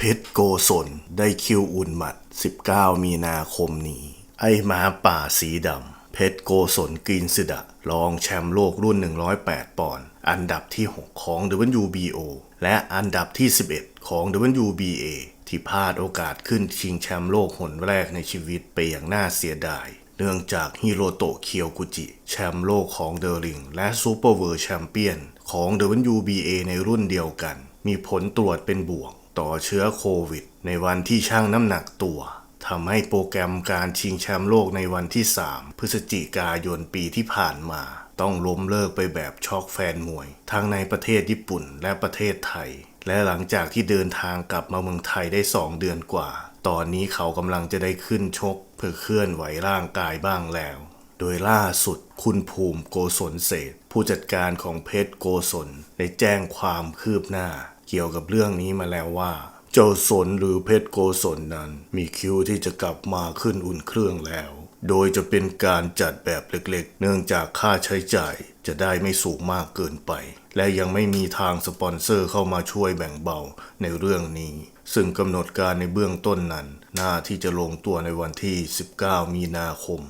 เพชรโกศลได้คิวอุ่นหมัด 19 มีนาคมนี้ ไอ้หมาป่าสีดำ เพชรโกศลกรีนสดะรองแชมป์โลกรุ่น 108 ปอนด์อันดับที่ 6 ของ WBO และอันดับที่ 11 ของ WBA ที่พลาดโอกาสขึ้นชิงแชมป์โลกหนแรกในชีวิตไปอย่างน่าเสียดาย เนื่องจากฮิโรโตะเคียวกุจิ แชมป์โลกของเดอริง และซูเปอร์เวิร์แชมเปี้ยนของ WBA ในรุ่นเดียวกัน มีผลตรวจเป็นบวก ต่อเชื้อโควิด ในวันที่ชั่งน้ำหนักตัวทำให้โปรแกรมการชิงแชมป์โลกในวันที่ 3 พฤศจิกายนปีที่ผ่านมา ต้องล้มเลิกไปแบบช็อกแฟนมวย ทั้งในประเทศญี่ปุ่นและประเทศไทย และหลังจากที่เดินทางกลับมาเมืองไทยได้ 2 เดือนกว่า ตอนนี้เขากำลังจะได้ขึ้นชก เพื่อเคลื่อนไหวร่างกายบ้างแล้ว โดยล่าสุดคุณภูมิโกศลเศษ ผู้จัดการของเพชรโกศลได้แจ้งความคืบหน้า เกี่ยวกับเรื่องนี้มาแล้วว่า เจ้าสนหรือเพชรโกศลนั้น มีคิวที่จะกลับมาขึ้นอุ่นเครื่องแล้ว โดยจะเป็นการจัดแบบเล็กๆ เนื่องจากค่าใช้จ่ายจะได้ไม่สูงมากเกินไป และยังไม่มีทางสปอนเซอร์เข้ามาช่วยแบ่งเบาในเรื่องนี้ ซึ่งกำหนดการในเบื้องต้นนั้น น่าที่จะลงตัวในวันที่ 19 มีนาคม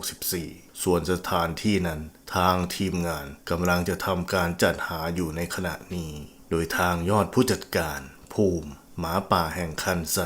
2564 ส่วนสถานที่นั้นทางทีมงานกำลังจะทำการจัดหาอยู่ในขณะนี้ โดยทางยอดผู้จัดการ ภูมิ หมาป่าแห่งคันใส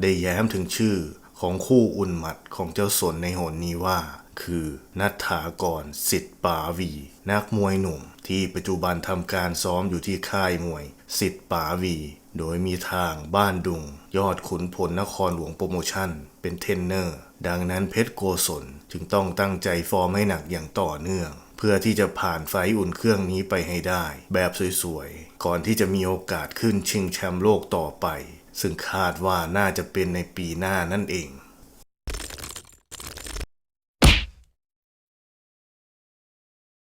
ได้แย้มถึงชื่อของคู่อุ่นหมัดของเจ้าสนในหนนี้ว่า คือนัทธากรสิทธิ์ปาวี นักมวยหนุ่ม ที่ปัจจุบันทำการซ้อมอยู่ที่ค่ายมวย สิทธิ์ปาวี โดยมีทางบ้านดุง ยอดขุนพลนครหลวงโปรโมชั่น เป็นเทรนเนอร์ ดังนั้นเพชรโกศลจึงต้องตั้งใจฟอร์มให้หนักอย่างต่อเนื่อง เพื่อที่จะผ่านไฟอุ่นเครื่องนี้ไปให้ได้ แบบสวยๆ ก่อนที่จะมีโอกาสขึ้นชิงแชมป์โลกต่อไป ซึ่งคาดว่าน่าจะเป็นในปีหน้านั่นเอง